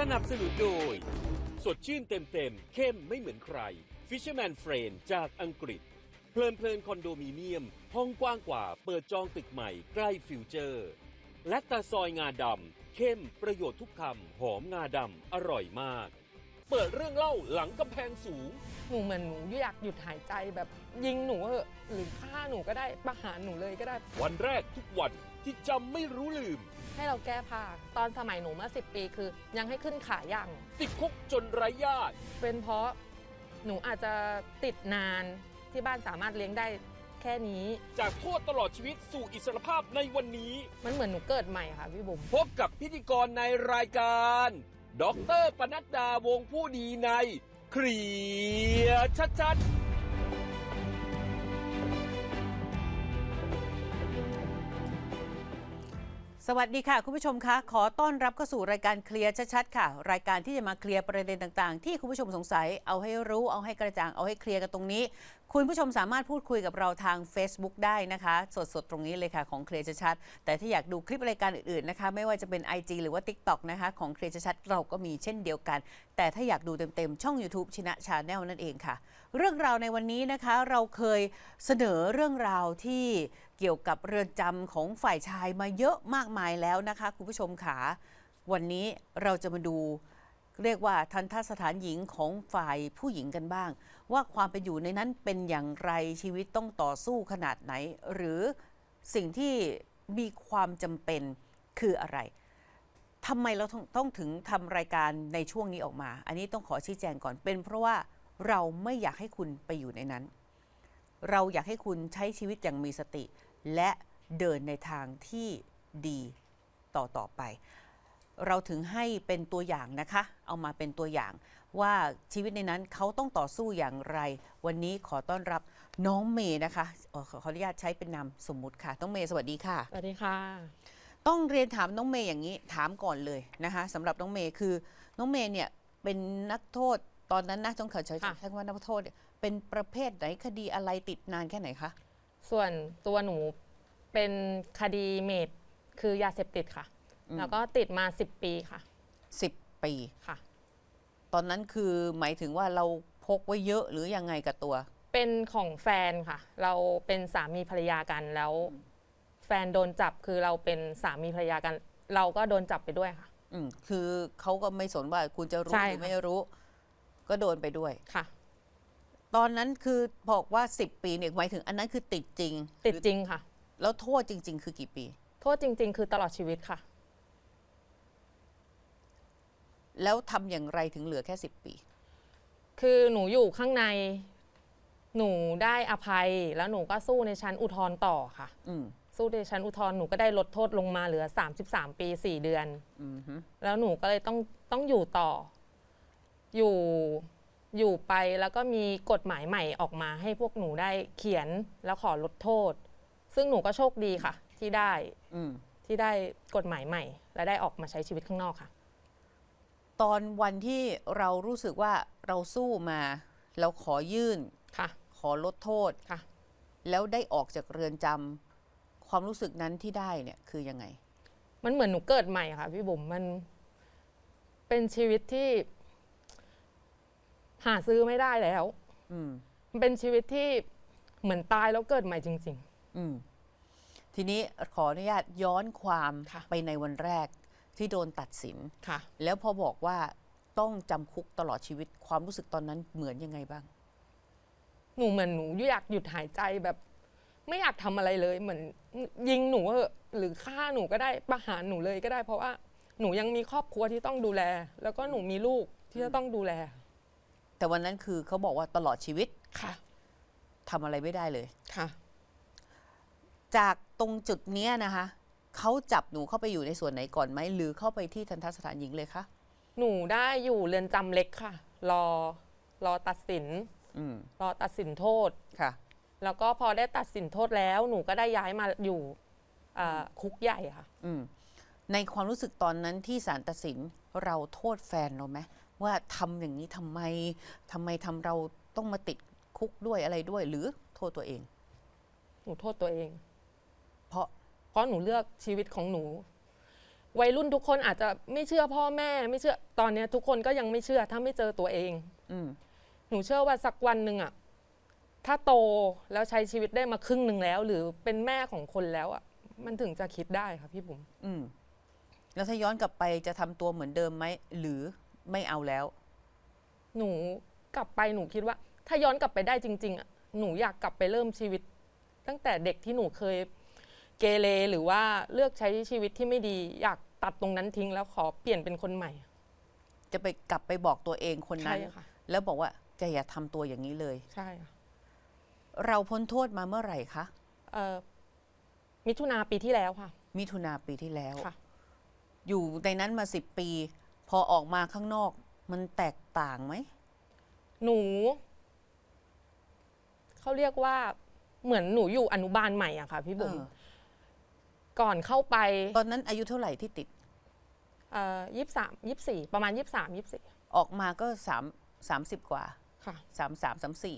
สนับสนุนโดย สดชื่นเต็มเต็มๆเข้มไม่เหมือนใคร Fisherman Friend จากอังกฤษ เพลินเพลินคอนโดมิเนียม ห้องกว้างกว่าเปิดจองตึกใหม่ใกล้ฟิวเจอร์ และตาซอยงาดำเข้มประโยชน์ทุกคำหอมงาดำอร่อยมาก เปิดเรื่องเล่าหลังกำแพงสูง หนูเหมือนหนูอยากหยุดหายใจแบบยิงหนูเหอะหรือฆ่าหนูก็ได้ประหารหนูเลยก็ได้ วันแรกทุกวัน ที่จำไม่รู้ลืม ให้เราแก้ผ้าตอนสมัยหนูเมื่อ 10 ปีคือ ยังให้ขึ้นขาย่างติดคุกจนไร้ญาติ เป็นเพราะหนูอาจจะติดนานที่บ้านสามารถเลี้ยงได้แค่นี้ จากโทษตลอดชีวิตสู่อิสรภาพในวันนี้ มันเหมือนหนูเกิดใหม่ค่ะพี่บุ๋มพบกับพิธีกรในรายการดอกเตอรปนัดดาวงผู้ดีในเคลียร์ชัดๆ สวัสดีค่ะ คุณผู้ชมคะ ขอต้อนรับเข้าสู่รายการเคลียร์ชัดๆค่ะ รายการที่จะมาเคลียร์ประเด็นต่างๆ ที่คุณผู้ชมสงสัยเอาให้รู้เอาให้กระจ่างเอาให้เคลียร์กันตรงนี้ คุณผู้ชมสามารถพูดคุยกับเราทาง Facebook ได้นะคะ สดๆ ตรงนี้เลยค่ะของเคลียร์ชัดๆแต่ถ้าอยากดูคลิปรายการอื่นๆนะคะ ไม่ว่าจะเป็น IG หรือว่า TikTok นะคะของเคลียร์ชัดๆเราก็มีเช่นเดียวกัน แต่ถ้าอยากดูเต็มๆช่อง YouTube ชินะชาแนลนั่นเองค่ะ เรื่องราวในวันนี้นะคะเราเคยเสนอเรื่องราวที่ เกี่ยวกับเรือนจำของฝ่ายชายมาเยอะมากมายแล้วนะคะ คุณผู้ชมค่ะวันนี้เราจะมาดู เรียกว่าทันทสถานหญิงของฝ่ายผู้หญิงกันบ้าง ว่าความเป็นอยู่ในนั้นเป็นอย่างไรชีวิตต้องต่อสู้ขนาดไหน หรือสิ่งที่มีความจำเป็นคืออะไรทำไมเราต้องถึงทำรายการในช่วงนี้ออกมา อันนี้ต้องขอชี้แจงก่อนเป็น เพราะว่าเราไม่อยากให้คุณไปอยู่ในนั้น เราอยากให้คุณใช้ชีวิตอย่างมีสติ และเดินในทางที่ดีต่อต่อไป เราถึงให้เป็นตัวอย่างนะคะ เอามาเป็นตัวอย่างว่าชีวิตในนั้นเขาต้องต่อสู้อย่างไร วันนี้ขอต้อนรับน้องเมย์นะคะเอ่อขอขออนุญาตใช้เป็นนามสมมุติค่ะ น้องเมย์สวัสดีค่ะ สวัสดีค่ะ ต้องเรียนถามน้องเมย์อย่างนี้ถามก่อนเลยนะคะสำหรับน้องเมย์คือน้องเมย์เนี่ยเป็นนักโทษตอนนั้นนะต้องขอใช้ค่ะใช้คำว่านักโทษเนี่ยเป็นประเภทไหนคดีอะไรติดนานแค่ไหนคะ ส่วนตัวหนูเป็นคดีเมดคือยาเสพติดค่ะ อืม แล้วก็ติดมา 10 ปีค่ะสิบปี ค่ะ ตอนนั้นคือหมายถึงว่าเราพกไว้เยอะหรือยังไงกับตัว เป็นของแฟนค่ะ เราเป็นสามีภรรยากันแล้ว แฟนโดนจับคือเราเป็นสามีภรรยากัน เราก็โดนจับไปด้วยค่ะ อืมคือเขาก็ไม่สนว่าคุณจะรู้ใช่หรือค่ะ ไม่รู้ ก็โดนไปด้วย ค่ะ ตอนนั้นคือบอกว่า 10 ปีเนี่ยหมายถึงอันนั้นคือติดจริงติดหรือจริงค่ะ แล้วโทษจริง ๆ คือกี่ปี โทษจริง ๆ คือตลอดชีวิตค่ะ แล้วทำอย่างไรถึงเหลือแค่ 10 ปี คือหนูอยู่ข้างใน หนูได้อภัยแล้วหนูก็สู้ในชั้นอุทธรณ์ต่อค่ะ อืมสู้ในชั้นอุทธรณ์หนูก็ได้ลดโทษลงมาเหลือ 33 ปี 4 เดือน อืมฮึแล้วหนูก็เลยต้องต้องอยู่ต่อ อยู่ อยู่ไปแล้วก็มีกฎหมายใหม่ออกมาให้พวกหนูได้เขียนแล้วขอลดโทษ ซึ่งหนูก็โชคดีค่ะ ที่ได้อืมที่ได้กฎหมายใหม่ และได้ออกมาใช้ชีวิตข้างนอกค่ะ ตอนวันที่เรารู้สึกว่าเราสู้มา เราขอยื่น ค่ะขอลดโทษ ค่ะ แล้วได้ออกจากเรือนจำความรู้สึกนั้นที่ได้เนี่ยคือยังไง มันเหมือนหนูเกิดใหม่ค่ะพี่บุ๋มมันเป็นชีวิตที่ หาซื้อไม่ได้แล้ว อืม มันเป็นชีวิตที่เหมือนตายแล้วเกิดใหม่จริง อืม ทีนี้ขออนุญาตย้อนความค่ะ ไปในวันแรกที่โดนตัดสิน ๆ ค่ะ แล้วพอบอกว่าต้องจำคุกตลอดชีวิตความรู้สึกตอนนั้นเหมือนยังไงบ้าง หนูเหมือนหนูอยากหยุดหายใจแบบ ไม่อยากทำอะไรเลย เหมือนยิงหนูเหอะหรือฆ่าหนูก็ได้ประหารหนูเลยก็ได้ เพราะว่าหนูยังมีครอบครัวที่ต้องดูแล แล้วก็หนูมีลูกที่จะต้องดูแล แต่วันนั้นคือเขาบอกว่าตลอดชีวิตค่ะทำอะไรไม่ได้เลย ค่ะ จากตรงจุดเนี้ยนะคะเขาจับหนูเข้าไปอยู่ในส่วนไหนก่อนไหมหรือเข้าไปที่ทันทสถานหญิงเลยคะหนูได้อยู่เรือนจำเล็กค่ะ รอรอตัดสิน อืมรอตัดสินโทษ ค่ะ แล้วก็พอได้ตัดสินโทษแล้วหนูก็ได้ย้ายมาอยู่อ่าคุกใหญ่ค่ะ อืมในความรู้สึกตอนนั้นที่ศาลตัดสินเราโทษแฟนเราไหม ว่าทำอย่างนี้ทำไมทำไมทำเราต้องมาติดคุกด้วยอะไรด้วย หรือโทษตัวเอง หนูโทษตัวเอง เพราะเพราะหนูเลือกชีวิตของหนู วัยรุ่นทุกคนอาจจะไม่เชื่อพ่อแม่ ไม่เชื่อตอนเนี้ย ทุกคนก็ยังไม่เชื่อ ถ้าไม่เจอตัวเอง อืมหนูเชื่อว่าสักวันหนึ่งอะถ้าโตแล้วใช้ชีวิตได้มาครึ่งหนึ่งแล้ว หรือเป็นแม่ของคนแล้วอะมันถึงจะคิดได้ค่ะพี่บุ๋มอืมแล้วถ้าย้อนกลับไปจะทำตัวเหมือนเดิมไหมหรือ ไม่เอาแล้ว หนูกลับไปหนูคิดว่า ถ้าย้อนกลับไปได้จริง ๆอะหนูอยากกลับไปเริ่มชีวิต ตั้งแต่เด็กที่หนูเคยเกเรหรือว่าเลือกใช้ชีวิตที่ไม่ดี อยากตัดตรงนั้นทิ้งแล้วขอเปลี่ยนเป็นคนใหม่ จะไปกลับไปบอกตัวเองคนใช่นั้นค่ะ แล้วบอกว่าแกอย่าทำตัวอย่างนี้เลย ใช่ค่ะเราพ้นโทษมาเมื่อไหร่คะเอ่อมิถุนาปีที่แล้วค่ะมิถุนาปีที่แล้ว ค่ะ อยู่ในนั้นมาสิบปี พอออกมาข้างนอก มันแตกต่างไหม หนู เขาเรียกว่าเหมือนหนูอยู่อนุบาลใหม่อะค่ะ พี่บุ๋มเออ ก่อนเข้าไปตอนนั้นอายุเท่าไหร่ที่ติด ยี่สิบสามยี่สี่ประมาณยี่สามยี่สี่ออกมาก็สามสามสิบกว่าค่ะ สามสามสามสี่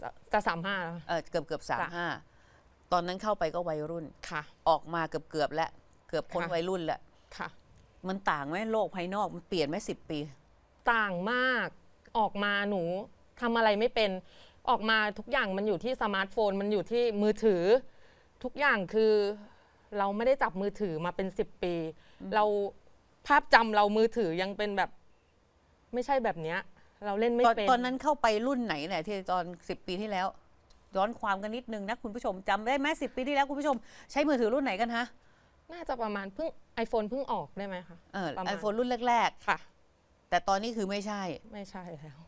จะจะสามห้าแล้ว เออเกือบเกือบสามจ้ะ ห้าตอนนั้นเข้าไปก็วัยรุ่น ค่ะ ออกมาเกือบเกือบแล้วเกือบพ้นค่ะ วัยรุ่นแล้วค่ะ มันต่างไหมโลกภายนอกมันเปลี่ยนไหมสิบปี ต่างมาก ออกมาหนูทำอะไรไม่เป็น ออกมาทุกอย่างมันอยู่ที่สมาร์ทโฟน มันอยู่ที่มือถือ ทุกอย่างคือเราไม่ได้จับมือถือมาเป็นสิบปี เราภาพจำเรามือถือยังเป็นแบบ ไม่ใช่แบบเนี้ย เราเล่นไม่ตอนเป็น ตอนนั้นเข้าไปรุ่นไหนเนี่ยที่ตอนสิบปีที่แล้วย้อนความกันนิดนึงนะคุณผู้ชมจำได้ไหมสิบปีที่แล้วคุณผู้ชม ใช้มือถือรุ่นไหนกันฮะ น่าจะประมาณเพิ่ง iPhone เพิ่งออกได้ไหมคะเออประมาณไอโฟนรุ่นแรก ค่ะ ๆ แต่ตอนนี้คือไม่ใช่ ไม่ใช่แล้ว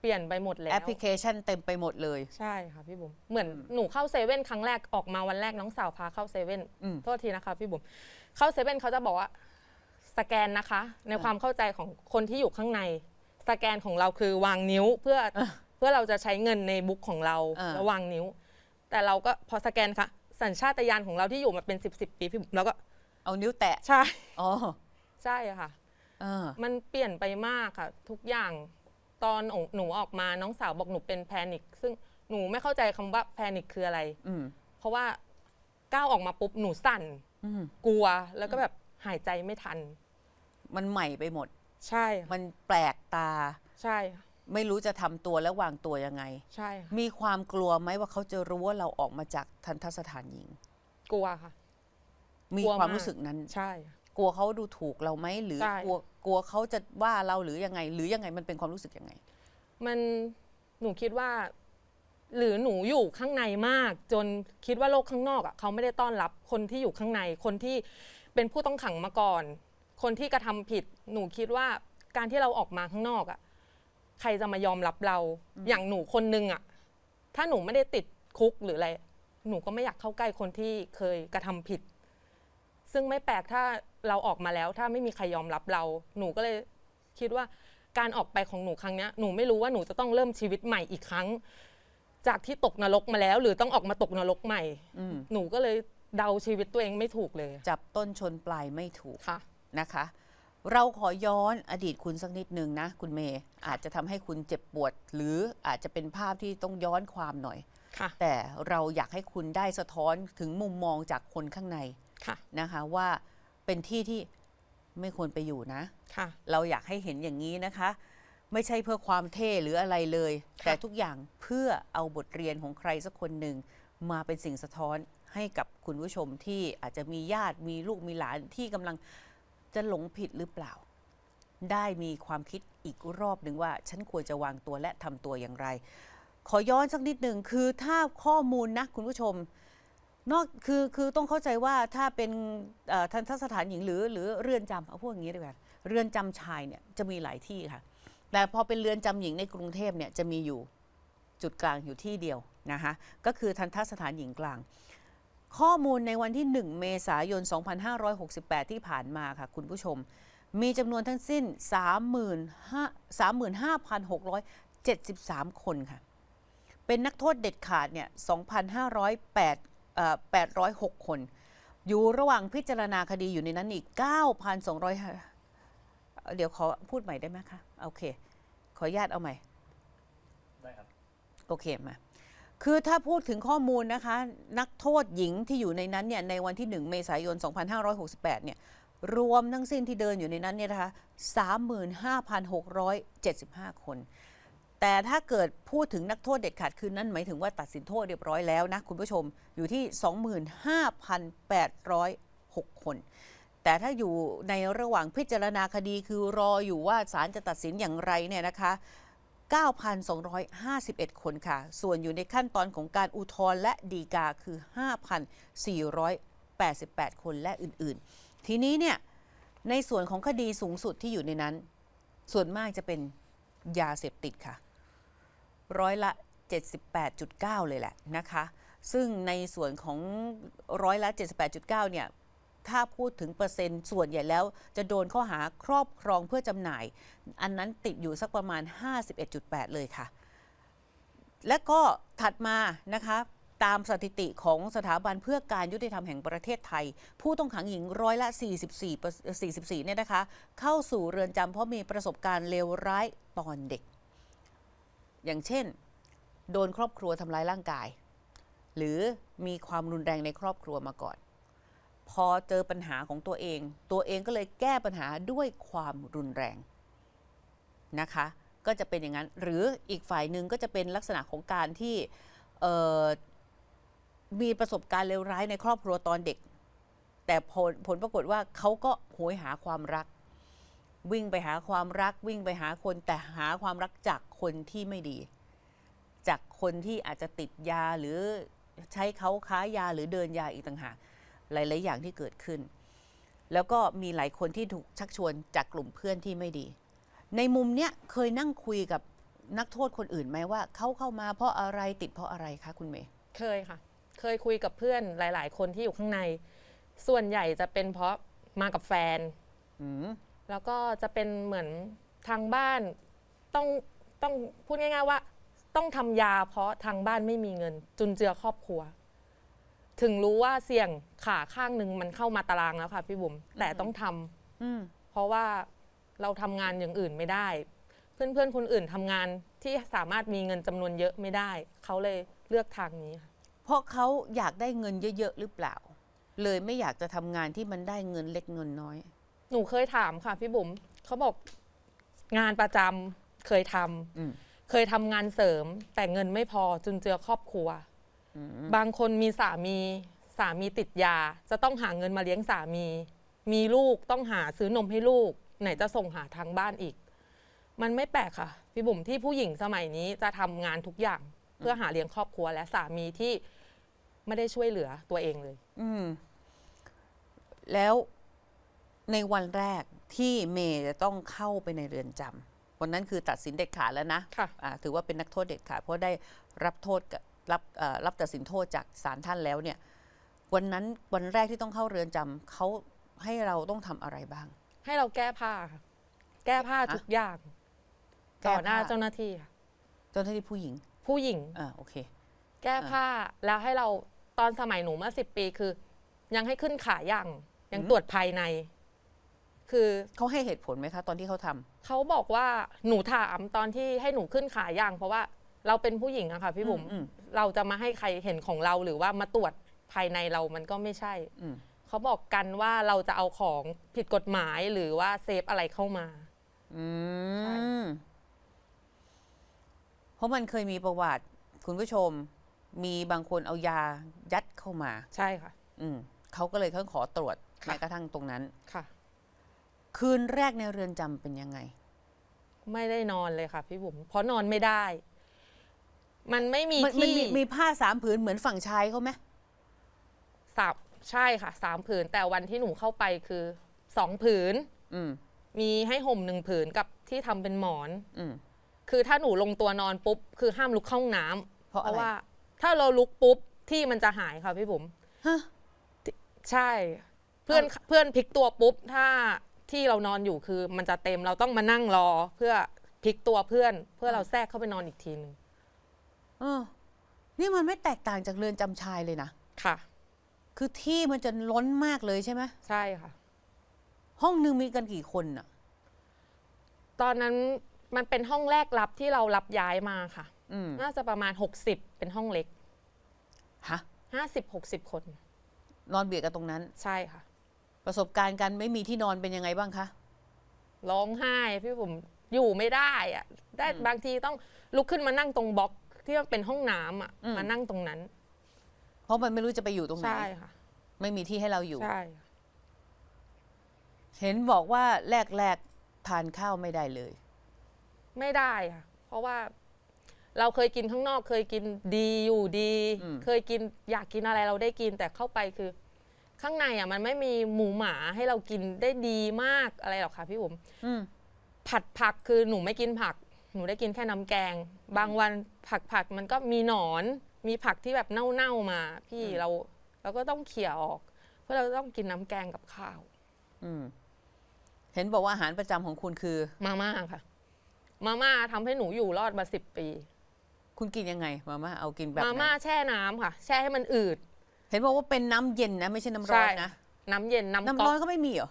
เปลี่ยนไปหมดแล้ว แอปพลิเคชันเต็มไปหมดเลย ใช่ค่ะพี่บุ๋มเหมือนหนูเข้าเซเว่นครั้งแรกออกมาวันแรกน้องสาวพาเข้าเซเว่นอืม โทษทีนะคะพี่บุ๋มเข้าเซเว่นเขาจะบอกว่าสแกนนะคะ ในความเข้าใจของคนที่อยู่ข้างใน สแกนของเราคือวางนิ้วเพื่อเพื่อเราจะใช้เงินในบุ๊กของเราอ่าแล้ววางนิ้ว แต่เราก็พอสแกนค่ะ สัญชาตญาณของเราที่อยู่มาเป็น10บสปีพี่บุ๋มเราก็เอานิ้วแตะใช่อ๋อใช่ค่ะ เออมันเปลี่ยนไปมากค่ะ ทุกอย่างตอนหนูออกมาน้องสาวบอกหนูเป็นแพนิคซึ่งหนูไม่เข้าใจคำว่าแพนิคคืออะไร อืมเพราะว่าก้าวออกมาปุ๊บหนูสั่น อืมกลัวแล้วก็แบบหายใจไม่ทัน มันใหม่ไปหมด ใช่ค่ะมันแปลกตา ใช่ค่ะ ไม่รู้จะทำตัวและวางตัวยังไง ใช่ค่ะมีความกลัวไหมว่าเขาจะรู้ว่าเราออกมาจากทันทสถานหญิง กลัวค่ะ มีกลัวความมาก รู้สึกนั้น ใช่ค่ะกลัวเขาดูถูกเราไหมหรือ ใช่ กลัวกลัวเขาจะว่าเราหรือยังไง หรือยังไงมันเป็นความรู้สึกยังไง มันหนูคิดว่า หรือหนูอยู่ข้างในมาก จนคิดว่าโลกข้างนอกอะเขาไม่ได้ต้อนรับคนที่อยู่ข้างใน คนที่เป็นผู้ต้องขังมาก่อน คนที่กระทำผิด หนูคิดว่าการที่เราออกมาข้างนอกอะ ใครจะมายอมรับเรา อย่างหนูคนนึงอะถ้าหนูไม่ได้ติดคุกหรืออะไร หนูก็ไม่อยากเข้าใกล้คนที่เคยกระทำผิด ซึ่งไม่แปลกถ้าเราออกมาแล้ว ถ้าไม่มีใครยอมรับเรา หนูก็เลยคิดว่าการออกไปของหนูครั้งเนี้ยหนูไม่รู้ว่าหนูจะต้องเริ่มชีวิตใหม่อีกครั้ง จากที่ตกนรกมาแล้ว หรือต้องออกมาตกนรกใหม่อืมหนูก็เลยเดาชีวิตตัวเองไม่ถูกเลย จับต้นชนปลายไม่ถูกค่ะนะคะ เราขอย้อนอดีตคุณสักนิดนึงนะ คุณเมย์อาจจะทำให้คุณเจ็บปวด หรืออาจจะเป็นภาพที่ต้องย้อนความหน่อย ค่ะ แต่เราอยากให้คุณได้สะท้อนถึงมุมมองจากคนข้างในค่ะ นะคะว่าเป็นที่ที่ไม่ควรไปอยู่นะ ค่ะ เราอยากให้เห็นอย่างนี้นะคะ ไม่ใช่เพื่อความเท่หรืออะไรเลย ค่ะ แต่ทุกอย่างเพื่อเอาบทเรียนของใครสักคนหนึ่งมาเป็นสิ่งสะท้อนให้กับคุณผู้ชมที่อาจจะมีญาติมีลูกมีหลานที่กำลัง จะหลงผิดหรือเปล่า ได้มีความคิดอีกรอบหนึ่งว่า ฉันควรจะวางตัวและทำตัวอย่างไร ขอย้อนสักนิดหนึ่งคือถ้าข้อมูลนะคุณผู้ชมนอกคือคือต้องเข้าใจว่าถ้าเป็นทันทสถานหญิงหรือหรือเรือนจำเอาพวกอย่างนี้ดีกว่าเรือนจำชายเนี่ยจะมีหลายที่ค่ะ แต่พอเป็นเรือนจำหญิงในกรุงเทพเนี่ยจะมีอยู่จุดกลางอยู่ที่เดียวนะคะก็คือทันทสถานหญิงกลาง ข้อมูลในวันที่ 1 เมษายน 2568 ที่ผ่านมาค่ะคุณผู้ชม มีจำนวนทั้งสิ้น 35,673 คนค่ะ เป็นนักโทษเด็ดขาดเนี่ย 2,508เอ่อ806คน อยู่ระหว่างพิจารณาคดีอยู่ในนั้นอีก 9,200 เดี๋ยวขอพูดใหม่ได้ไหมคะ โอเค ขออนุญาตเอาใหม่ ได้ครับ โอเคมา คือถ้าพูดถึงข้อมูลนะคะ นักโทษหญิงที่อยู่ในนั้นเนี่ยในวันที่ 1 เมษายน 2568 เนี่ยรวมทั้งสิ้นที่เดินอยู่ในนั้นเนี่ยนะคะ35,675 คน แต่ถ้าเกิดพูดถึงนักโทษเด็ดขาดคืนนั้นหมายถึงว่าตัดสินโทษเรียบร้อยแล้วนะคุณผู้ชมอยู่ที่ 25,806 คน แต่ถ้าอยู่ในระหว่างพิจารณาคดีคือรออยู่ว่าศาลจะตัดสินอย่างไรเนี่ยนะคะ 9,251 คนค่ะ ส่วนอยู่ในขั้นตอนของการอุทธรณ์และดีกาคือ 5,488 คนและอื่นๆ ทีนี้เนี่ยในส่วนของคดีสูงสุดที่อยู่ในนั้น ส่วนมากจะเป็นยาเสพติดค่ะ ร้อยละ 78.9 เลยแหละนะคะ ซึ่งในส่วนของร้อยละ 78.9 เนี่ย ถ้าพูดถึงเปอร์เซ็นต์ส่วนใหญ่แล้ว จะโดนข้อหาครอบครองเพื่อจำหน่าย อันนั้นติดอยู่สักประมาณ 51.8 เลยค่ะ และก็ถัดมานะคะตามสถิติของสถาบันเพื่อการยุติธรรมแห่งประเทศไทย ผู้ต้องขังหญิงร้อยละ 44เปอร์44เนี่ยนะคะ เข้าสู่เรือนจำเพราะมีประสบการณ์เลวร้ายตอนเด็ก อย่างเช่น โดนครอบครัวทำร้ายร่างกาย หรือมีความรุนแรงในครอบครัวมาก่อน พอเจอปัญหาของตัวเอง ตัวเองก็เลยแก้ปัญหาด้วยความรุนแรงนะคะ ก็จะเป็นอย่างนั้น หรืออีกฝ่ายหนึ่งก็จะเป็นลักษณะของการที่มีประสบการณ์เลวร้ายในครอบครัวตอนเด็ก แต่ผลผลปรากฏว่าเขาก็โหยหาความรัก วิ่งไปหาความรัก วิ่งไปหาคนแต่หาความรักจากคนที่ไม่ดี จากคนที่อาจจะติดยาหรือใช้เขาค้ายาหรือเดินยาอีกต่างหาก หลาย ๆ อย่างที่เกิดขึ้น แล้วก็มีหลายคนที่ถูกชักชวนจากกลุ่มเพื่อนที่ไม่ดี ในมุมเนี้ยเคยนั่งคุยกับนักโทษคนอื่นไหมว่าเขาเข้ามาเพราะอะไรติดเพราะอะไรคะคุณเมย์เคยค่ะ เคยคุยกับเพื่อนหลาย ๆ คนที่อยู่ข้างใน ส่วนใหญ่จะเป็นเพราะมากับแฟน อืมแล้วก็จะเป็นเหมือนทางบ้านต้องต้องพูดง่าย ๆ ว่า ต้องทำยาเพราะทางบ้านไม่มีเงิน จุนเจือครอบครัว ถึงรู้ว่าเสี่ยงขาข้างหนึ่งมันเข้ามาตารางแล้วค่ะพี่บุ๋มแต่ต้องทำอืม เพราะว่าเราทำงานอย่างอื่นไม่ได้ เพื่อนๆคนอื่นทำงานที่สามารถมีเงินจำนวนเยอะไม่ได้ เขาเลยเลือกทางนี้ค่ะ เพราะเขาอยากได้เงินเยอะๆหรือเปล่า เลยไม่อยากจะทำงานที่มันได้เงินเล็กเงินน้อย หนูเคยถามค่ะพี่บุ๋มเขาบอกงานประจำเคยทำอืม เคยทำงานเสริม แต่เงินไม่พอจุนเจือครอบครัวอืม บางคนมีสามีสามีติดยา จะต้องหาเงินมาเลี้ยงสามี มีลูกต้องหาซื้อนมให้ลูก ไหนจะส่งหาทางบ้านอีก มันไม่แปลกค่ะ พี่บุ๋มที่ผู้หญิงสมัยนี้จะทำงานทุกอย่างเพื่อหาเลี้ยงครอบครัวและสามีที่ไม่ได้ช่วยเหลือตัวเองเลย อืม แล้วในวันแรกที่เมย์จะต้องเข้าไปในเรือนจำวันนั้นคือตัดสินเด็ดขาดแล้วนะค่ะ อ่าถือว่าเป็นนักโทษเด็ดขาดเพราะได้รับโทษกับ รับเอ่อรับตัดสินโทษจากศาลท่านแล้วเนี่ยวันนั้นวันแรกที่ต้องเข้าเรือนจำเขาให้เราต้องทำอะไรบ้าง ให้เราแก้ผ้าค่ะแก้ผ้าทุกอย่างแก้ต่อหน้าผ้าเจ้าหน้าที่ค่ะเจ้าหน้าที่ผู้หญิง ผู้หญิงอ่าโอเค แก้ผ้าแล้วให้เราตอนสมัยหนูเมื่อสิบปีคือ ยังให้ขึ้นขายังยังอืมตรวจภายใน คือเขาให้เหตุผลไหมคะ ตอนที่เขาทำเขาบอกว่าหนูถามตอนที่ให้หนูขึ้นขาย่างเพราะว่าเราเป็นผู้หญิงอะค่ะพี่บุ๋มอืม เราจะมาให้ใครเห็นของเราหรือว่ามาตรวจภายในเรามันก็ไม่ใช่ อืมเขาบอกกันว่าเราจะเอาของผิดกฎหมายหรือว่าเซฟอะไรเข้ามา อืใช่ มเพราะมันเคยมีประวัติ คุณผู้ชม มีบางคนเอายายัดเข้ามา ใช่ค่ะ อืมเขาก็เลยเขาขอตรวจค่ะ แม้กระทั่งตรงนั้น ค่ะ คืนแรกในเรือนจำเป็นยังไง ไม่ได้นอนเลยค่ะพี่บุ๋มเพราะนอนไม่ได้ มันไม่มีมันมันที่มีมีผ้าสามผืนเหมือนฝั่งชายเขาไหมสามใช่ค่ะสามผืน แต่วันที่หนูเข้าไปคือสองผืน อืมมีให้ห่มหนึ่งผืนกับที่ทำเป็นหมอน อืม คือถ้าหนูลงตัวนอนปุ๊บ คือห้ามลุกเข้าห้องน้ำเพราะเพอะไรราะว่า ถ้าเราลุกปุ๊บที่มันจะหายค่ะพี่บุ๋มฮะ ใช่ เพื่อนเพื่อนพลิกตัวปุ๊บ ถ้าที่เรานอนอยู่คือมันจะเต็มเราต้องมานั่งรอ เพื่อพลิกตัวเพื่อน เพื่อเราแทรกเข้าไปนอนอีกทีหนึง เออ นี่มันไม่แตกต่างจากเรือนจำชายเลยนะ ค่ะ คือที่มันจะล้นมากเลยใช่ไหมใช่ค่ะ ห้องหนึ่งมีกันกี่คนอะ ตอนนั้นมันเป็นห้องแรกรับที่เรารับย้ายมาค่ะ อืมน่าจะประมาณ 60 เป็นห้องเล็ก ฮะ 50 60 คน นอนเบียดกันตรงนั้น ใช่ค่ะผประสบการณ์การไม่มีที่นอนเป็นยังไงบ้างคะ ร้องไห้พี่ผมอยู่ไม่ได้อะได้อืมบางทีต้องลุกขึ้นมานั่งตรงบล็อก ที่มันเป็นห้องน้ำอะอืม มานั่งตรงนั้น เพราะมันไม่รู้จะไปอยู่ตรงไหน ใช่ค่ะ ไม่มีที่ให้เราอยู่ ใช่เห็นบอกว่าแรกๆทานข้าวไม่ได้เลย ไม่ได้ค่ะ เพราะว่าเราเคยกินข้างนอกเคยกินดีอยู่ดี อืม เคยกินอยากกินอะไรเราได้กินแต่เข้าไปคือ ข้างในอะมันไม่มีหมูหมาให้เรากินได้ดีมากอะไรหรอกค่ะพี่ผมอืม ผัดผักคือหนูไม่กินผัก หนูได้กินแค่น้ำแกง บางวันผักผักมันก็มีหนอน มีผักที่แบบเน่าๆมา พี่อืมเราเราก็ต้องเขี่ยออก เพราะเราต้องกินน้ำแกงกับข้าว อืม เห็นบอกว่าอาหารประจำของคุณคือ มาม่าค่ะ มาม่าทำให้หนูอยู่รอดมาสิบปี คุณกินยังไง มาม่าเอากินแบบมาไหนม่าแช่น้ำค่ะ แช่ให้มันอืด เห็นบอกว่าเป็นน้ำเย็นนะไม่ใช่น้ำร้อนนะ น้ำเย็นน้ำน้ำก๊ร้ออนกก็ไม่มีเหรอ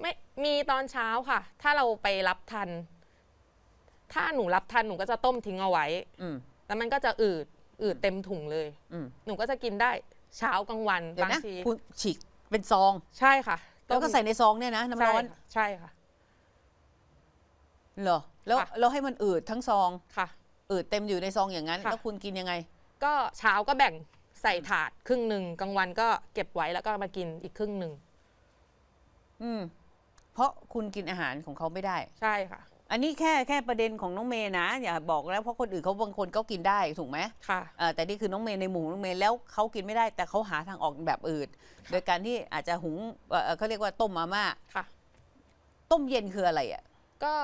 ไม่มีตอนเช้าค่ะ ถ้าเราไปรับทัน ถ้าหนูรับทันหนูก็จะต้มทิ้งเอาไว้ อืม แล้วมันก็จะอืดอืดเต็มถุงเลย อืม หนูก็จะกินได้เช้ากลางวันเดี๋ยวบางนะทีคุณฉีกเป็นซอง ใช่ค่ะแล้วก็ใส่ในซองเนี่ยนะน้ำร้อนใช่ค่ะ เหรอแล้วค่ะ แล้วให้มันอืดทั้งซอง ใช่ค่ะ อืดเต็มอยู่ในซองอย่างนั้น ค่ะ แล้วคุณกินยังไง ก็เช้าก็แบ่งใส่ถาดครึ่งหนึ่งกลางวันก็เก็บไว้แล้วก็มากินอีกครึ่งหนึ่งอืม เพราะคุณกินอาหารของเขาไม่ได้ ใช่ค่ะ อันนี้แค่แค่ประเด็นของน้องเมย์นะ อย่าบอกแล้วเพราะคนอื่นเขาบางคนก็กินได้ถูกไหมค่ะอ่าแต่นี่คือน้องเมย์ในหมู่น้องเมย์แล้วเขากินไม่ได้แต่เขาหาทางออกแบบอื่น โดยการที่อาจจะหุงเอ่อเอ่อเขาเรียกว่าต้มมาม่าค่ะ ต้มเย็นคืออะไรอะ ก็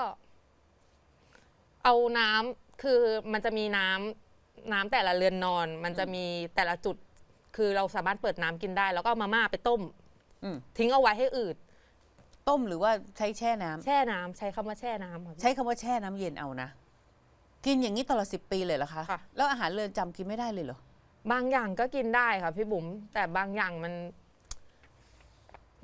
เอาน้ำคือมันจะมีน้ำน้ำแต่ละเรือนนอน มันจะมีแต่ละจุด คือเราสามารถเปิดน้ำกินได้ แล้วก็เอามาม่าไปต้มอืม ทิ้งเอาไว้ให้อืด ต้มหรือว่าใช้แช่น้ำแช่น้ำใช้คำว่าแช่น้ำค่ะพี่ ใช้คำว่าแช่น้ำเย็นเอานะ กินอย่างนี้ตลอดสิบปีเลยเหรอคะ ค่ะ แล้วอาหารเรือนจำกินไม่ได้เลยเหรอบางอย่างก็กินได้ค่ะพี่บุ๋มแต่บางอย่างมัน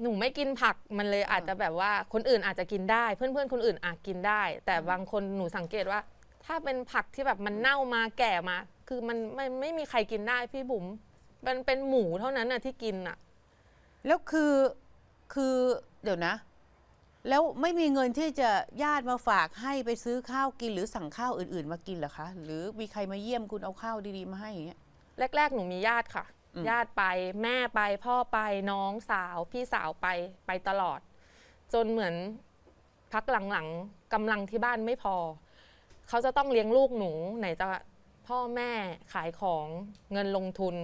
หนูไม่กินผักมันเลยอาจจะแบบว่าคนอื่นอาจจะกินได้ เพื่อนๆคนอื่นอาจกินได้ แต่บางคนหนูสังเกตว่า ถ้าเป็นผักที่แบบมันเน่ามาแก่มา คือมันไม่ไม่มีใครกินได้พี่บุ๋มมันเป็นหมูเท่านั้นน่ะที่กินน่ะ แล้วคือคือเดี๋ยวนะ แล้วไม่มีเงินที่จะญาติมาฝากให้ไปซื้อข้าวกินหรือสั่งข้าวอื่นๆ มากินเหรอคะ หรือมีใครมาเยี่ยมคุณเอาข้าวดีๆมาให้อย่างเงี้ย แรก ๆ หนูมีญาติค่ะ อืม ญาติไปแม่ไปพ่อไปน้องสาว พี่สาวไปไปตลอด จนเหมือนพักหลังๆกำลังที่บ้านไม่พอ เขาจะต้องเลี้ยงลูกหนูไหนจะพ่อแม่ขายของเงินลงทุน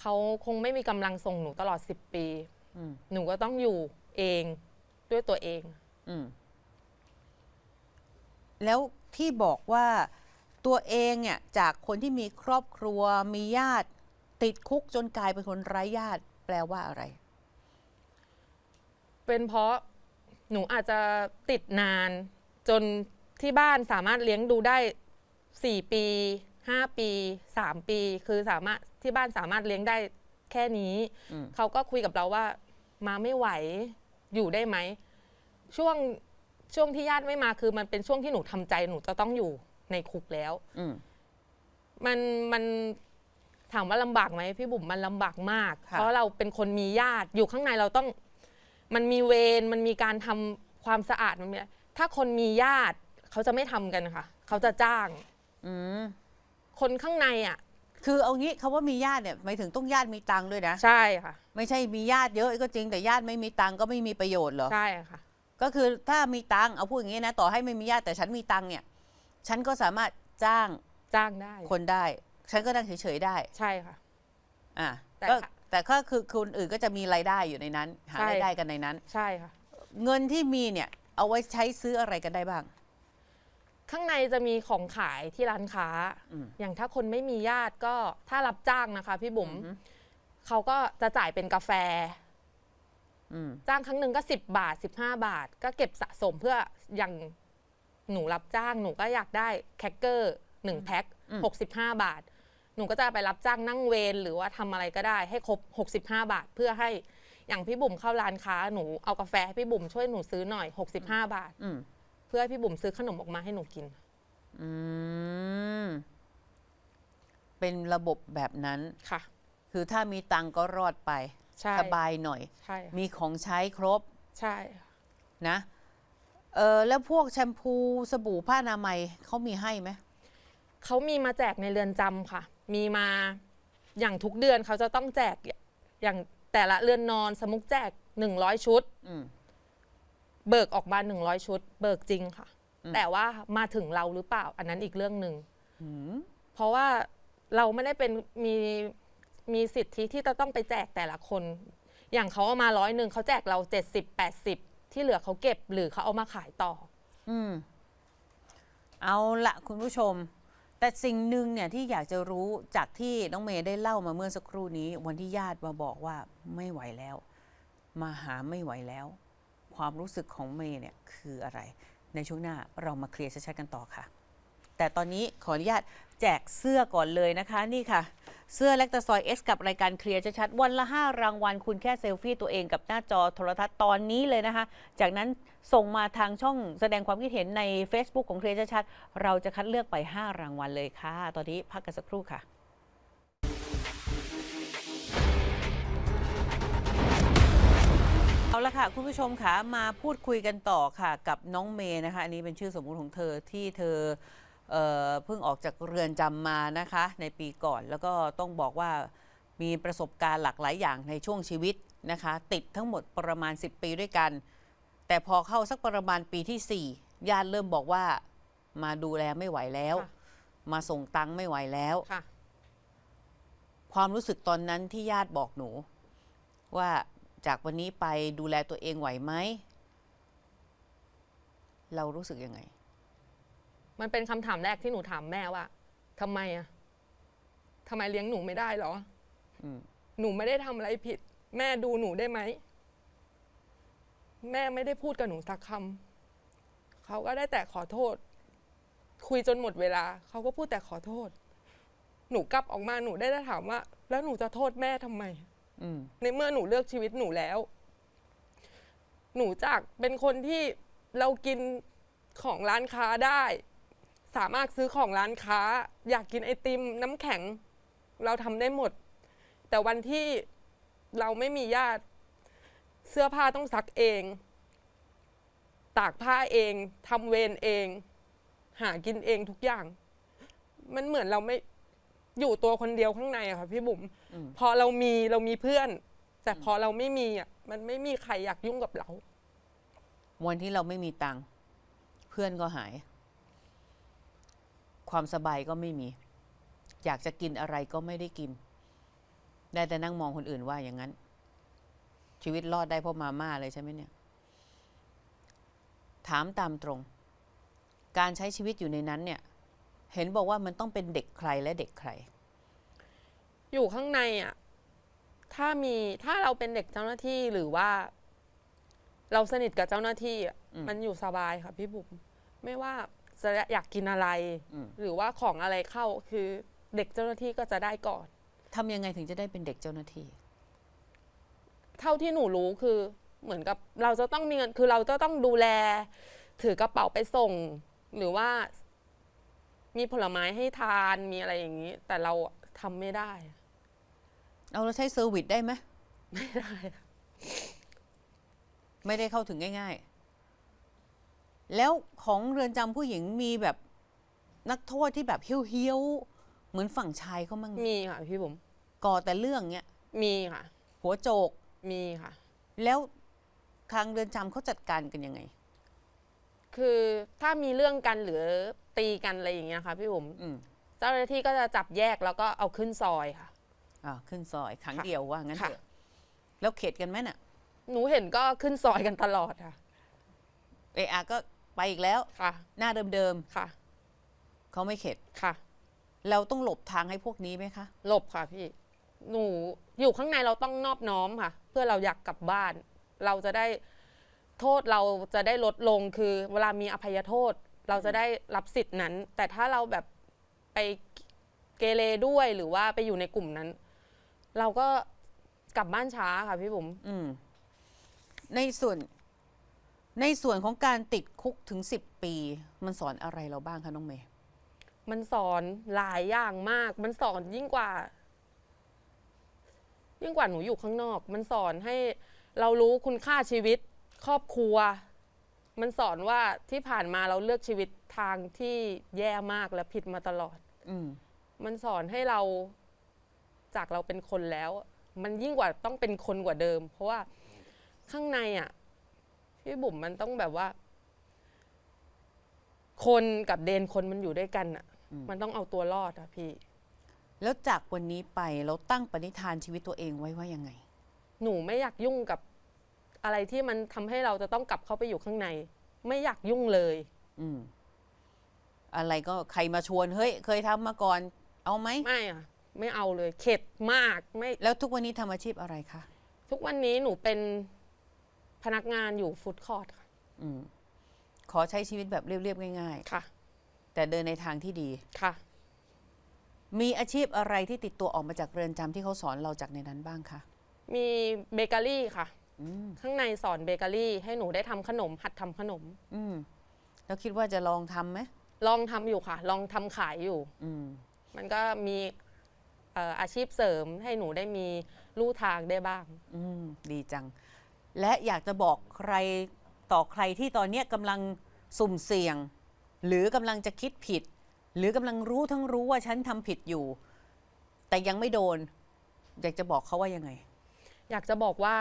เขาคงไม่มีกำลังส่งหนูตลอด 10 ปี อืม หนูก็ต้องอยู่เอง ด้วยตัวเอง อืมแล้วที่บอกว่าตัวเองเนี่ยจากคนที่มีครอบครัวมีญาติติดคุกจนกลายเป็นคนไร้ญาติ แปลว่าอะไร เป็นเพราะหนูอาจจะติดนาน จนที่บ้านสามารถเลี้ยงดูได้สี่ปีห้าปีสามปี คือสามารถที่บ้านสามารถเลี้ยงได้แค่นี้ อืม เขาก็คุยกับเราว่ามาไม่ไหว อยู่ได้ไหมช่วงช่วงที่ญาติไม่มาคือมันเป็นช่วงที่หนูทำใจหนูจะต้องอยู่ในคุกแล้ว อืมมันมันถามว่าลำบากไหมพี่บุ๋มมันลำบากมากค่ะเพราะเราเป็นคนมีญาติอยู่ข้างในเราต้อง มันมีเวรมันมีการทำความสะอาดมันมีถ้าคนมีญาติเขาจะไม่ทำกันค่ะ เขาจะจ้างอืมคนข้างในอะ คือเอางี้คาว่ามีญาติเนี่ยหมายถึงต้องญาติมีตังค์ด้วยนะ ใช่ค่ะ ไม่ใช่มีญาติเยอะก็จริงแต่ญาติไม่มีตังค์ก็ไม่มีประโยชน์เหรอ ใช่ค่ะ ก็คือถ้ามีตังค์เอาพูดอย่างนี้นะ ต่อให้ไม่มีญาติแต่ฉันมีตังค์เนี่ย ฉันก็สามารถจ้างจ้างได้คนได้ ฉันก็นั่งเฉยๆได้ ใช่ค่ะ อ่าแต่ก็ค่ะแต่ก็คือคนอื่นก็จะมีรายได้อยู่ในนั้น หาใช่ รายได้กันในนั้น ใช่ค่ะ เงินที่มีเนี่ย เอาไว้ใช้ซื้ออะไรกันได้บ้าง ข้างในจะมีของขายที่ร้านค้า อืม อย่างถ้าคนไม่มีญาติก็ถ้ารับจ้างนะคะ พี่บุ๋มอือฮึ เขาก็จะจ่ายเป็นกาแฟอืมจ้างครั้งหนึ่งก็10บาท15บาท ก็เก็บสะสมเพื่ออย่างหนูรับจ้างหนูก็อยากได้แคคเกอร์หนึ่งแพ็คอืม65บาท หนูก็จะไปรับจ้างนั่งเวรหรือว่าทำอะไรก็ได้ให้ครบ65บาท เพื่อให้อย่างพี่บุ๋มเข้าร้านค้าหนูเอากาแฟให้พี่บุ๋มช่วยหนูซื้อหน่อย65บาทอืมเพื่อให้พี่บุ๋มซื้อขนมออกมาให้หนูกินอืมเป็นระบบแบบนั้นค่ะ คือถ้ามีตังค์ก็รอดไป ใช่สบายหน่อย ใช่ค่ะมีของใช้ครบใช่ค่ะนะเออแล้วพวกแชมพูสบู่ผ้าอนามัยเขามีให้ไหมเขามีมาแจกในเรือนจำค่ะ มีมาอย่างทุกเดือนเขาจะต้องแจกอย่างแต่ละเรือนนอนสมมุกแจก 100 ชุด อืม เบิกออกมา100 ชุด เบิกจริงค่ะ อืม แต่ว่ามาถึงเราหรือเปล่า อันนั้นอีกเรื่องหนึ่ง หืมเพราะว่าเราไม่ได้เป็นมี มีสิทธิที่จะต้องไปแจกแต่ละคน อย่างเขาเอามาร้อยหนึ่งเขาแจกเรา70 80ที่เหลือเขาเก็บหรือเขาเอามาขายต่อ อืม เอาละคุณผู้ชม แต่สิ่งหนึ่งเนี่ยที่อยากจะรู้จากที่น้องเมย์ได้เล่ามาเมื่อสักครู่นี้ วันที่ญาติมาบอกว่าไม่ไหวแล้ว มาหาไม่ไหวแล้ว ความรู้สึกของเมย์เนี่ยคืออะไร ในช่วงหน้าเรามาเคลียร์ชัดๆกันต่อค่ะ แต่ตอนนี้ขออนุญาตแจกเสื้อก่อนเลยนะคะนี่ค่ะ เสื้อเล็กตะซอย X กับรายการเคลียร์ชัดๆวันละ 5 รางวัลคุณแค่เซลฟี่ตัวเองกับหน้าจอโทรทัศน์ตอนนี้เลยนะคะ จากนั้นส่งมาทางช่องแสดงความคิดเห็นใน Facebook ของเคลียร์ชัดๆเราจะคัดเลือกไป 5 รางวัลเลยค่ะ ตอนนี้พักกันสักครู่ค่ะเอาละค่ะคุณผู้ชมค่ะมาพูดคุยกันต่อค่ะกับน้องเมย์นะคะ อันนี้เป็นชื่อสมมุติของเธอที่เธอ เอ่อเพิ่งออกจากเรือนจำมานะคะ ในปีก่อนแล้วก็ต้องบอกว่ามีประสบการณ์หลากหลายอย่างในช่วงชีวิตนะคะ ติดทั้งหมดประมาณ 10 ปีด้วยกัน แต่พอเข้าสักประมาณปีที่ 4 ญาติเริ่มบอกว่ามาดูแลไม่ไหวแล้วค่ะมาส่งตังค์ไม่ไหวแล้วค่ะความรู้สึกตอนนั้นที่ญาติบอกหนู ว่าจากวันนี้ไปดูแลตัวเองไหวไหม เรารู้สึกยังไง มันเป็นคำถามแรกที่หนูถามแม่ว่าทำไมอะทำไมเลี้ยงหนูไม่ได้เหรออืมหนูไม่ได้ทำอะไรผิด แม่ดูหนูได้ไหม แม่ไม่ได้พูดกับหนูสักคำเขาก็ได้แต่ขอโทษ คุยจนหมดเวลา เขาก็พูดแต่ขอโทษ หนูกลับออกมาหนูได้แต่ถามว่า แล้วหนูจะโทษแม่ทำไมอืมในเมื่อหนูเลือกชีวิตหนูแล้ว หนูจากเป็นคนที่เรากินของร้านค้าได้ สามารถซื้อของร้านค้า อยากกินไอติมน้ำแข็ง เราทำได้หมด แต่วันที่เราไม่มีญาติ เสื้อผ้าต้องซักเอง ตากผ้าเองทำเวรเอง หากินเองทุกอย่าง มันเหมือนเราไม่อยู่ตัวคนเดียวข้างในอะค่ะพี่บุ๋มอืมพอเรามีเรามีเพื่อน แต่พอเราไม่มีอะมันไม่มีใครอยากยุ่งกับเรา วันที่เราไม่มีตังค์เพื่อนก็หาย ความสบายก็ไม่มี อยากจะกินอะไรก็ไม่ได้กิน ได้แต่นั่งมองคนอื่นว่าอย่างนั้น ชีวิตรอดได้เพราะมาม่าเลยใช่ไหมเนี่ย ถามตามตรง การใช้ชีวิตอยู่ในนั้นเนี่ย เห็นบอกว่ามันต้องเป็นเด็กใครและเด็กใคร อยู่ข้างในอะ ถ้ามีถ้าเราเป็นเด็กเจ้าหน้าที่หรือว่า เราสนิทกับเจ้าหน้าที่อะอืม มันอยู่สบายค่ะพี่บุ๋มไม่ว่า จะอยากกินอะไร อืม หรือว่าของอะไรเข้าคือเด็กเจ้าหน้าที่ก็จะได้ก่อน ทำยังไงถึงจะได้เป็นเด็กเจ้าหน้าที่ เท่าที่หนูรู้คือเหมือนกับเราจะต้องมีเงินคือเราจะต้องดูแล ถือกระเป๋าไปส่ง หรือว่ามีผลไม้ให้ทานมีอะไรอย่างนี้ แต่เราอะทำไม่ได้เอาเราใช้เซอร์วิสได้ไหมไม่ได้ค่ะไม่ได้เข้าถึงง่ายๆ แล้วของเรือนจำผู้หญิงมีแบบนักโทษที่แบบเฮี้ยวๆ เหมือนฝั่งชายเขามั่งมีค่ะพี่บุ๋มก่อแต่เรื่องเนี้ยมีค่ะ หัวโจก มีค่ะ แล้วทางเรือนจำเขาจัดการกันยังไง คือถ้ามีเรื่องกันหรือตีกันอะไรอย่างเงี้ยค่ะพี่บุ๋มอืมเจ้าหน้าที่ก็จะจับแยกแล้วก็เอาขึ้นซอยค่ะ อ่าขึ้นซอยขังค่ะเดียวว่างั้นค่ะ เถอะแล้วเข็ดกันไหมน่ะหนูเห็นก็ขึ้นซอยกันตลอดค่ะ เออาก็ ไปอีกแล้ว ค่ะ หน้าเดิมค่ะ ๆเขาไม่เข็ด ค่ะ เราต้องหลบทางให้พวกนี้ไหมคะ หลบค่ะพี่ หนูอยู่ข้างในเราต้องนอบน้อมค่ะ เพื่อเราอยากกลับบ้าน เราจะได้โทษเราจะได้ลดลงคือ เวลามีอภัยโทษ เราจะได้รับสิทธิ์นั้น แต่ถ้าเราแบบไปเกเรด้วยหรือว่าไปอยู่ในกลุ่มนั้น เราก็กลับบ้านช้าค่ะพี่บุ๋ม อืมในส่วน ในส่วนของการติดคุกถึง 10 ปี มันสอนอะไรเราบ้างคะน้องเมย์ มันสอนหลายอย่างมาก มันสอนยิ่งกว่า ยิ่งกว่าหนูอยู่ข้างนอก มันสอนให้เรารู้คุณค่าชีวิต ครอบครัว มันสอนว่าที่ผ่านมาเราเลือกชีวิตทางที่แย่มากและผิดมาตลอด อืมมันสอนให้เราจากเราเป็นคนแล้ว มันยิ่งกว่าต้องเป็นคนกว่าเดิม เพราะว่าข้างในอะ พี่บุ๋มมันต้องแบบว่า คนกับเดนคนมันอยู่ด้วยกันอะอืมมันต้องเอาตัวรอดอะพี่ แล้วจากวันนี้ไปเราตั้งปณิธานชีวิตตัวเองไว้ว่ายังไง หนูไม่อยากยุ่งกับอะไรที่มันทำให้เราจะต้องกลับเข้าไปอยู่ข้างใน ไม่อยากยุ่งเลย อืมอะไรก็ใครมาชวนเฮ้ย เคยทำมาก่อน เอาไหมไม่อะไม่เอาเลย เข็ดมากไม่ แล้วทุกวันนี้ทำอาชีพอะไรคะทุกวันนี้หนูเป็น พนักงานอยู่ฟู้ดคอร์ทค่ะอืมขอใช้ชีวิตแบบเรียบๆง่ายค่ะ ๆ แต่เดินในทางที่ดี ค่ะ มีอาชีพอะไรที่ติดตัวออกมาจากเรือนจำที่เขาสอนเราจากในนั้นบ้างคะมีเบเกอรี่ค่ะ อืมข้างในสอนเบเกอรี่ ให้หนูได้ทำขนม หัดทำขนม อืมแล้วคิดว่าจะลองทำไหมลองทำอยู่ค่ะ ลองทำขายอยู่ อืม มันก็มีเอ่ออาชีพเสริมให้หนูได้มีลู่ทางได้บ้าง อืม ดีจัง และอยากจะบอกใครต่อใครที่ตอนนี้กำลังสุ่มเสี่ยง หรือกำลังจะคิดผิด หรือกำลังรู้ทั้งรู้ว่าฉันทำผิดอยู่ แต่ยังไม่โดน อยากจะบอกเขาว่ายังไง อยากจะบอกว่า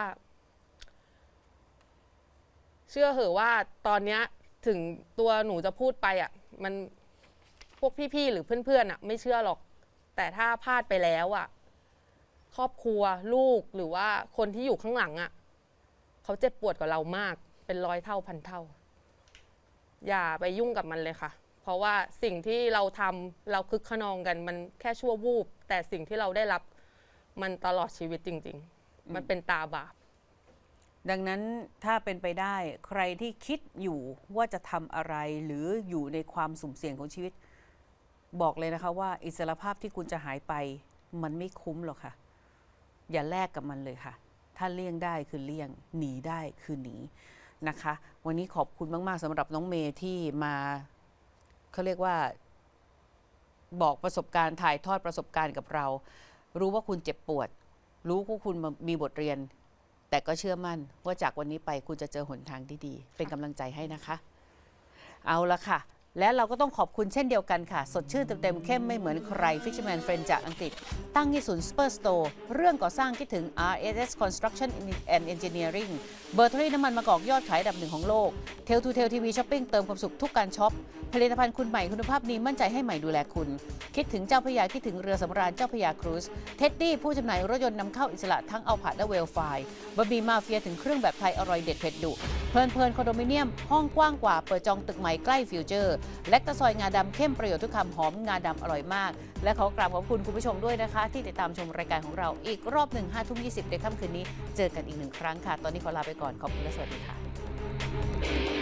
เชื่อเหอะว่าตอนเนี้ยถึงตัวหนูจะพูดไปอะ มันพวกพี่ๆหรือเพื่อนๆอะ ไม่เชื่อหรอก แต่ถ้าพลาดไปแล้วอะ ครอบครัวลูกหรือว่าคนที่อยู่ข้างหลังอะ เขาเจ็บปวดกว่าเรามาก เป็นร้อยเท่าพันเท่า อย่าไปยุ่งกับมันเลยค่ะ เพราะว่าสิ่งที่เราทำเราคึกขนองกัน มันแค่ชั่ววูบ แต่สิ่งที่เราได้รับมันตลอดชีวิตจริง ๆ มันเป็นตาบาปดังนั้นถ้าเป็นไปได้ใครที่คิดอยู่ว่าจะทำอะไรหรืออยู่ในความสุ่มเสี่ยงของชีวิต บอกเลยนะคะว่าอิสรภาพที่คุณจะหายไป มันไม่คุ้มหรอกค่ะ อย่าแลกกับมันเลยค่ะ ถ้าเลี่ยงได้คือเลี่ยง หนีได้คือหนีนะคะ วันนี้ขอบคุณมาก ๆสำหรับน้องเมย์ที่มาเขาเรียกว่าบอกประสบการณ์ถ่ายทอดประสบการณ์กับเรา รู้ว่าคุณเจ็บปวด รู้ว่าคุณมีบทเรียน แต่ก็เชื่อมั่นว่าจากวันนี้ไปคุณจะเจอหนทางที่ดี เป็นกำลังใจให้นะคะ เอาละค่ะ และเราก็ต้องขอบคุณเช่นเดียวกันค่ะ สดชื่นเต็มๆเข้มไม่เหมือนใคร Fisherman Friend จากอังกฤษ ตั้งที่ศูนย์ Spur Store เรื่องก่อสร้างคิดถึง RSS Construction and Engineering เบอร์เทอรี่น้ำมันมะกอกยอดขายดับหนึ่งของโลกเทลทูเทลทีวีช้อปปิ้งเติมความสุขทุกการช็อป ผลิตภัณฑ์คุณใหม่คุณภาพดีมั่นใจให้ใหม่ดูแลคุณ คิดถึงเจ้าพยาคิดถึงเรือสำราญเจ้าพยาครูซเท็ดดี้ผู้จำหน่ายรถยนต์นำเข้าอิสระทั้งเอาผาดและเวลไฟบะหมี่มาเฟียถึงเครื่องแบบไทยอร่อยเด็ดเผ็ดดุเพลินเพลินคอนโดมิเนียมห้องกว้างกว่าเปิดจองตึกใหม่ใกล้ฟิวเจอร์แลคตาซอยงาดำเข้มประโยชน์ทุกคำหอมงาดำอร่อยมาก และขอกราบขอบคุณคุณผู้ชมด้วยนะคะ ที่ติดตามชมรายการของเราอีกรอบหนึ่งห้าทุ่มยีในค่ำคืนนี้ เจอกันอีกหนึ่งครั้งค่ะ ตอนนี้ขอลาไปก่อนขอบคุณและสวัสดีค่ะ